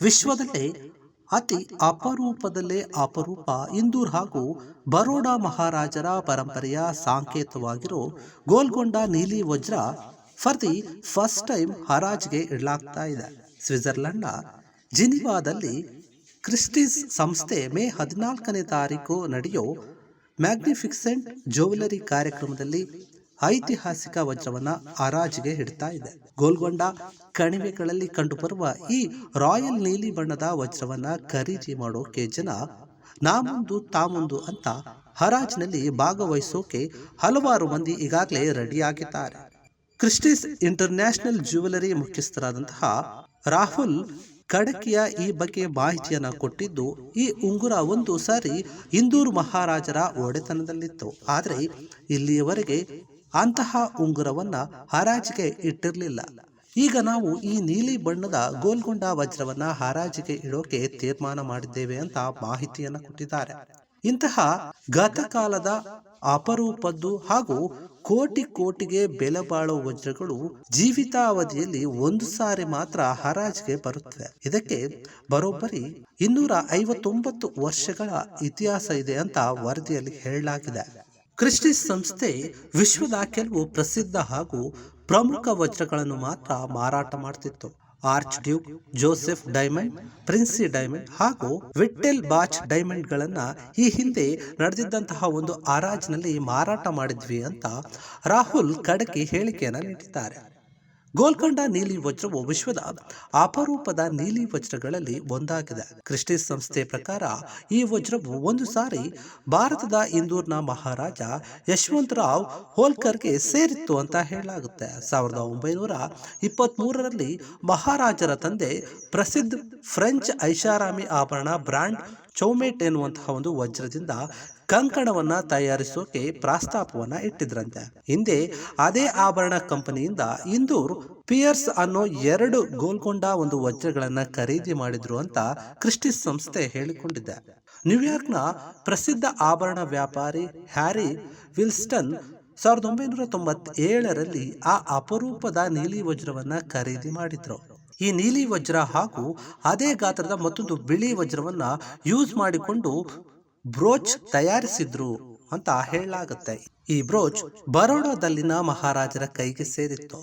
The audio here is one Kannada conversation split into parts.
ವಿಶ್ವದಲ್ಲೇ ಅತಿ ಅಪರೂಪದಲ್ಲೇ ಅಪರೂಪ ಇಂದೂರ್ ಹಾಗೂ ಬರೋಡಾ ಮಹಾರಾಜರ ಪರಂಪರೆಯ ಸಾಂಕೇತವಾಗಿರೋ ಗೋಲ್ಗೊಂಡ ನೀಲಿ ವಜ್ರ ಫರ್ದಿ ಫಸ್ಟ್ ಟೈಮ್ ಹರಾಜ್ಗೆ ಇಡಲಾಗ್ತಾ ಇದೆ. ಸ್ವಿಟ್ಜರ್ಲೆಂಡ್ನ ಜಿನಿವಾದಲ್ಲಿ ಕ್ರಿಸ್ಟಿಸ್ ಸಂಸ್ಥೆ ಮೇ ಹದಿನಾಲ್ಕನೇ ತಾರೀಕು ನಡೆಯೋ ಮ್ಯಾಗ್ನಿಫಿಕ್ಸೆಂಟ್ ಜ್ಯುವೆಲರಿ ಕಾರ್ಯಕ್ರಮದಲ್ಲಿ ಐತಿಹಾಸಿಕ ವಜ್ರವನ್ನ ಹರಾಜಿಗೆ ಹಿಡ್ತಾ ಇದೆ. ಗೋಲ್ಗೊಂಡ ಕಣಿವೆಗಳಲ್ಲಿ ಕಂಡುಬರುವ ಈ ರಾಯಲ್ ನೀಲಿ ಬಣ್ಣದ ವಜ್ರವನ್ನ ಖರೀದಿ ಮಾಡೋಕೆ ಜನ ನಾಮುಂದು ತಾಮುಂದು ಅಂತ ಹರಾಜಿನಲ್ಲಿ ಭಾಗವಹಿಸೋಕೆ ಹಲವಾರು ಮಂದಿ ಈಗಾಗಲೇ ರೆಡಿಯಾಗಿದ್ದಾರೆ. ಕ್ರಿಸ್ಟಿಸ್ ಇಂಟರ್ನ್ಯಾಷನಲ್ ಜ್ಯುವೆಲರಿ ಮುಖ್ಯಸ್ಥರಾದಂತಹ ರಾಹುಲ್ ಕಡಕಿಯ ಈ ಬಗ್ಗೆ ಮಾಹಿತಿಯನ್ನು ಕೊಟ್ಟಿದ್ದು, ಈ ಉಂಗುರ ಒಂದು ಸಾರಿ ಇಂದೂರು ಮಹಾರಾಜರ ಒಡೆತನದಲ್ಲಿತ್ತು. ಆದರೆ ಇಲ್ಲಿಯವರೆಗೆ ಅಂತಹ ಉಂಗುರವನ್ನ ಹರಾಜಿಗೆ ಇಟ್ಟಿರಲಿಲ್ಲ. ಈಗ ನಾವು ಈ ನೀಲಿ ಬಣ್ಣದ ಗೋಲ್ಗೊಂಡ ವಜ್ರವನ್ನ ಹರಾಜಿಗೆ ಇಡೋಕೆ ತೀರ್ಮಾನ ಮಾಡಿದ್ದೇವೆ ಅಂತ ಮಾಹಿತಿಯನ್ನ ಕೊಟ್ಟಿದ್ದಾರೆ. ಇಂತಹ ಗತಕಾಲದ ಅಪರೂಪದ್ದು ಹಾಗೂ ಕೋಟಿ ಕೋಟಿಗೆ ಬೆಲೆ ಬಾಳೋ ವಜ್ರಗಳು ಜೀವಿತಾವಧಿಯಲ್ಲಿ ಒಂದು ಸಾರಿ ಮಾತ್ರ ಹರಾಜಿಗೆ ಬರುತ್ತವೆ. ಇದಕ್ಕೆ ಬರೋಬ್ಬರಿ ಇನ್ನೂರ ಐವತ್ತೊಂಬತ್ತು ವರ್ಷಗಳ ಇತಿಹಾಸ ಇದೆ ಅಂತ ವರದಿಯಲ್ಲಿ ಹೇಳಲಾಗಿದೆ. ಕ್ರಿಸ್ಟಿಸ್ ಸಂಸ್ಥೆ ವಿಶ್ವದ ಕೆಲವು ಪ್ರಸಿದ್ಧ ಹಾಗೂ ಪ್ರಮುಖ ವಜ್ರಗಳನ್ನು ಮಾತ್ರ ಮಾರಾಟ ಮಾಡ್ತಿತ್ತು. Archduke, Joseph diamond, Princie diamond ಹಾಗೂ ವಿಟ್ಟೆಲ್ ಬಾಚ್ ಡೈಮಂಡ್ಗಳನ್ನು ಈ ಹಿಂದೆ ನಡೆದಿದ್ದಂತಹ ಒಂದು ಹರಾಜಿನಲ್ಲಿ ಮಾರಾಟ ಮಾಡಿದ್ವಿ ಅಂತ ರಾಹುಲ್ ಖಡಕಿ ಹೇಳಿಕೆಯನ್ನು ನೀಡಿದ್ದಾರೆ. ಗೋಲ್ಕೊಂಡ ನೀಲಿ ವಜ್ರವು ವಿಶ್ವದ ಅಪರೂಪದ ನೀಲಿ ವಜ್ರಗಳಲ್ಲಿ ಒಂದಾಗಿದೆ. ಕ್ರಿಸ್ಟಿ ಸಂಸ್ಥೆ ಪ್ರಕಾರ ಈ ವಜ್ರವು ಒಂದು ಸಾರಿ ಭಾರತದ ಇಂದೂರ್ನ ಮಹಾರಾಜ ಯಶವಂತರಾವ್ ಹೋಲ್ಕರ್ಗೆ ಸೇರಿತ್ತು ಅಂತ ಹೇಳಲಾಗುತ್ತೆ. ಸಾವಿರದ ಒಂಬೈನೂರ ಇಪ್ಪತ್ತ್ಮೂರರಲ್ಲಿ ಮಹಾರಾಜರ ತಂದೆ ಪ್ರಸಿದ್ಧ ಫ್ರೆಂಚ್ ಐಷಾರಾಮಿ ಆಭರಣ ಬ್ರ್ಯಾಂಡ್ ಚೌಮೇಟ್ ಎನ್ನುವಂತಹ ಒಂದು ವಜ್ರದಿಂದ ಕಂಕಣವನ್ನ ತಯಾರಿಸೋಕೆ ಪ್ರಸ್ತಾಪವನ್ನ ಇಟ್ಟಿದ್ರಂತೆ. ಹಿಂದೆ ಅದೇ ಆಭರಣ ಕಂಪನಿಯಿಂದ ಇಂದೂರ್ ಪಿಯರ್ಸ್ ಅನ್ನೋ ಎರಡು ಗೋಲ್ಕೊಂಡ ಒಂದು ವಜ್ರಗಳನ್ನ ಖರೀದಿ ಮಾಡಿದ್ರು ಅಂತ ಕ್ರಿಸ್ಟಿಸ್ ಸಂಸ್ಥೆ ಹೇಳಿಕೊಂಡಿದೆ. ನ್ಯೂಯಾರ್ಕ್ನ ಪ್ರಸಿದ್ಧ ಆಭರಣ ವ್ಯಾಪಾರಿ ಹ್ಯಾರಿ ವಿಲ್ಸ್ಟನ್ ಸಾವಿರದ ಒಂಬೈನೂರ ತೊಂಬತ್ತೇಳರಲ್ಲಿ ಆ ಅಪರೂಪದ ನೀಲಿ ವಜ್ರವನ್ನ ಖರೀದಿ ಮಾಡಿದ್ರು. ಈ ನೀಲಿ ವಜ್ರ ಹಾಗೂ ಅದೇ ಗಾತ್ರದ ಮತ್ತೊಂದು ಬಿಳಿ ವಜ್ರವನ್ನು ಯೂಸ್ ಮಾಡಿಕೊಂಡು ಬ್ರೋಚ್ ತಯಾರಿಸಿದ್ರು ಅಂತ ಹೇಳಲಾಗುತ್ತೆ. ಈ ಬ್ರೋಚ್ ಬರೋಡಾದಲ್ಲಿನ ಮಹಾರಾಜರ ಕೈಗೆ ಸೇರಿತ್ತು.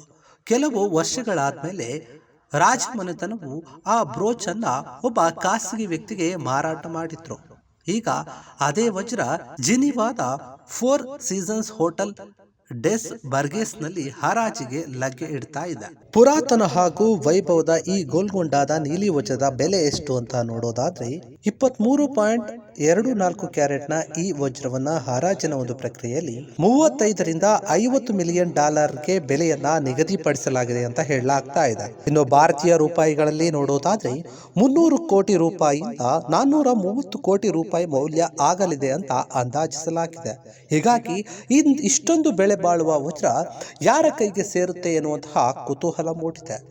ಕೆಲವು ವರ್ಷಗಳಾದ್ಮೇಲೆ ರಾಜಮನೆತನವು ಆ ಬ್ರೋಚ್ ಅನ್ನ ಒಬ್ಬ ಖಾಸಗಿ ವ್ಯಕ್ತಿಗೆ ಮಾರಾಟ ಮಾಡಿದ್ರು. ಈಗ ಅದೇ ವಜ್ರ ಜಿನಿವಾದ ಫೋರ್ ಸೀಸನ್ಸ್ ಹೋಟೆಲ್ ಡೆಸ್ ಬರ್ಗೇಸ್ನಲ್ಲಿ ಹರಾಜಿಗೆ ಲಗ್ಗೆ ಇಡ್ತಾ ಇದೆ ಪುರಾತನ ಹಾಗೂ ವೈಭವದ ಈ ಗೋಲ್ಗೊಂಡಾದ ನೀಲಿ ವಜ್ರದ ಬೆಲೆ ಎಷ್ಟು ಅಂತ ನೋಡೋದಾದ್ರೆ ಇಪ್ಪತ್ಮೂರು ಪಾಯಿಂಟ್ ಎರಡು ನಾಲ್ಕು ಕ್ಯಾರೆಟ್ನ ಈ ವಜ್ರವನ್ನ ಹರಾಜಿನ ಒಂದು ಪ್ರಕ್ರಿಯೆಯಲ್ಲಿ ಮೂವತ್ತೈದರಿಂದ ಐವತ್ತು ಮಿಲಿಯನ್ ಡಾಲರ್ಗೆ ಬೆಲೆಯನ್ನ ನಿಗದಿಪಡಿಸಲಾಗಿದೆ ಅಂತ ಹೇಳಲಾಗ್ತಾ ಇದೆ. ಇನ್ನು ಭಾರತೀಯ ರೂಪಾಯಿಗಳಲ್ಲಿ ನೋಡೋದಾದ್ರೆ ಮುನ್ನೂರು ಕೋಟಿ ರೂಪಾಯಿಯಿಂದ ನಾನ್ನೂರ ಮೂವತ್ತು ಕೋಟಿ ರೂಪಾಯಿ ಮೌಲ್ಯ ಆಗಲಿದೆ ಅಂತ ಅಂದಾಜಿಸಲಾಗಿದೆ. ಹೀಗಾಗಿ ಇಷ್ಟೊಂದು ಬೆಳೆ ಬಾಳುವ ವಜ್ರ ಯಾರ ಕೈಗೆ ಸೇರುತ್ತೆ ಎನ್ನುವಂತಹ ಕುತೂಹಲ ಮೂಡಿದೆ.